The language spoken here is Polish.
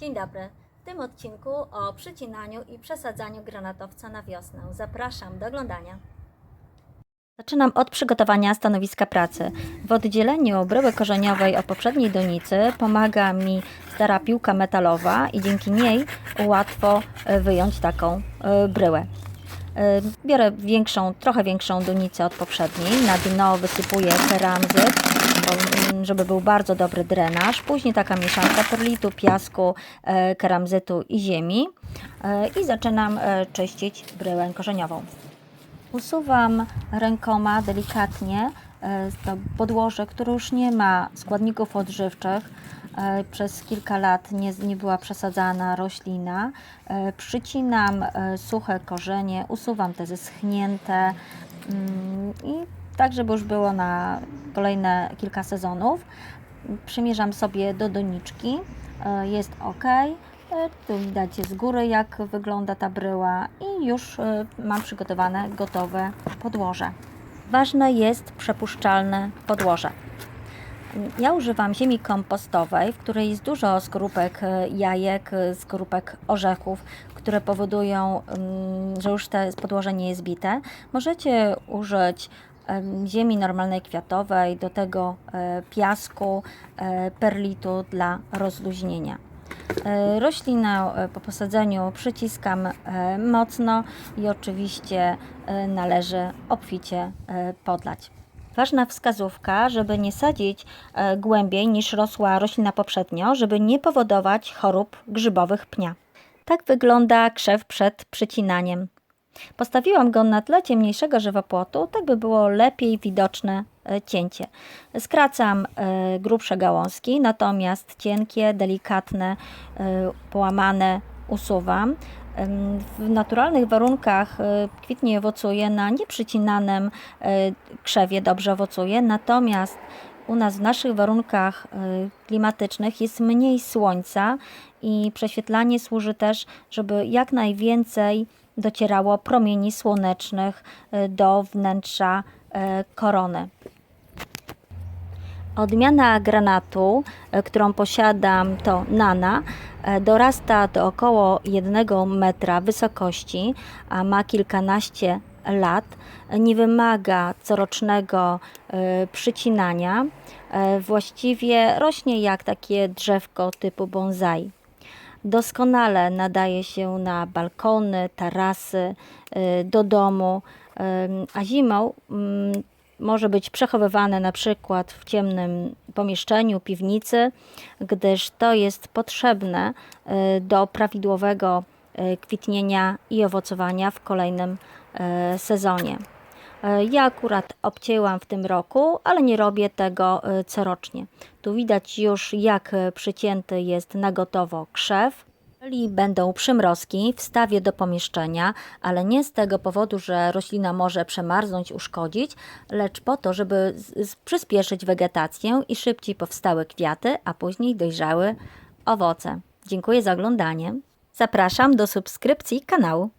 Dzień dobry. W tym odcinku o przycinaniu i przesadzaniu granatowca na wiosnę. Zapraszam do oglądania. Zaczynam od przygotowania stanowiska pracy. W oddzieleniu bryły korzeniowej od poprzedniej donicy pomaga mi stara piłka metalowa i dzięki niej łatwo e, wyjąć taką e, bryłę. E, Biorę większą, trochę większą donicę od poprzedniej. Na dno wysypuję keramzyt, żeby był bardzo dobry drenaż. Później taka mieszanka perlitu, piasku, e, keramzytu i ziemi. E, I zaczynam e, czyścić bryłę korzeniową. Usuwam rękoma delikatnie to podłoże, które już nie ma składników odżywczych. Przez kilka lat nie, nie była przesadzana roślina. Przycinam suche korzenie, usuwam te zeschnięte mm, i tak, żeby już było na kolejne kilka sezonów. Przymierzam sobie do doniczki. E, Jest ok. E, Tu widać z góry, jak wygląda ta bryła, i już e, mam przygotowane gotowe podłoże. Ważne jest przepuszczalne podłoże. Ja używam ziemi kompostowej, w której jest dużo skorupek jajek, skorupek orzechów, które powodują, mm, że już te podłoże nie jest bite. Możecie użyć ziemi normalnej kwiatowej, do tego e, piasku, e, perlitu dla rozluźnienia. E, Roślinę po posadzeniu przyciskam mocno i oczywiście należy obficie podlać. Ważna wskazówka, żeby nie sadzić głębiej niż rosła roślina poprzednio, żeby nie powodować chorób grzybowych pnia. Tak wygląda krzew przed przycinaniem. Postawiłam go na tle ciemniejszego żywopłotu, tak by było lepiej widoczne e, cięcie. Skracam e, grubsze gałązki, natomiast cienkie, delikatne, e, połamane usuwam. W naturalnych warunkach kwitnie owocuje na nieprzycinanym krzewie, dobrze owocuje, natomiast u nas w naszych warunkach klimatycznych jest mniej słońca i prześwietlanie służy też, żeby jak najwięcej docierało promieni słonecznych e, do wnętrza e, korony. Odmiana granatu, e, którą posiadam, to Nana. Dorasta do około 1 metra wysokości, a ma kilkanaście lat. Nie wymaga corocznego przycinania. Właściwie rośnie jak takie drzewko typu bonsai. Doskonale nadaje się na balkony, tarasy, y, do domu, Ym, a zimą mm, może być przechowywane na przykład w ciemnym pomieszczeniu, piwnicy, gdyż to jest potrzebne y, do prawidłowego y, kwitnienia i owocowania w kolejnym y, sezonie. E, Ja akurat obcięłam w tym roku, ale nie robię tego e, corocznie. Tu widać już jak e, przycięty jest na gotowo krzew. Jeżeli będą przymrozki, wstawię do pomieszczenia, ale nie z tego powodu, że roślina może przemarznąć, uszkodzić, lecz po to, żeby przyspieszyć wegetację i szybciej powstały kwiaty, a później dojrzały owoce. Dziękuję za oglądanie. Zapraszam do subskrypcji kanału.